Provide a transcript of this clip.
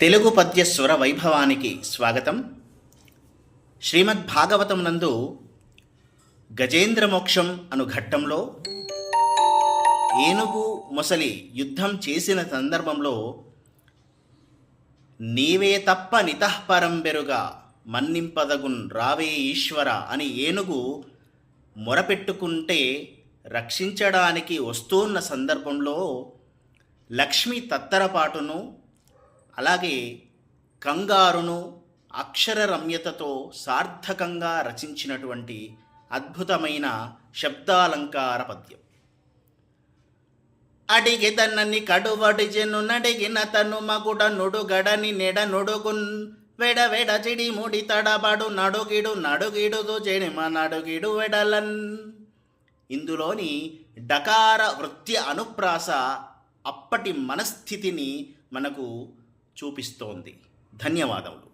తెలుగు పద్య స్వర వైభవానికి స్వాగతం. శ్రీమద్ భాగవతం నందు గజేంద్ర మోక్షం అను ఘట్టంలో ఏనుగు మొసలి యుద్ధం చేసిన సందర్భంలో నీవే తప్ప నితఃపరం బెరుగా మన్నింపదగున్ రావే ఈశ్వర అని ఏనుగు మొరపెట్టుకుంటే రక్షించడానికి వస్తున్న సందర్భంలో లక్ష్మి తత్తరపాటును అలాగే కంగారును అక్షర రమ్యతతో సార్థకంగా రచించినటువంటి అద్భుతమైన శబ్దాలంకార పద్యం. అడిగి తన్నని కడువడి జను నడిగిన తను మగుడ నుడుగడని నెడ నుడుగున్ వెడ వెడ చిడి ముడి తడబడు నడుగిడు నడుగిడుదు చెడిమ నడుగిడు వెడలన్. ఇందులోని డకార వృత్తి అనుప్రాస అప్పటి మనస్థితిని మనకు చూపిస్తోంది. ధన్యవాదములు.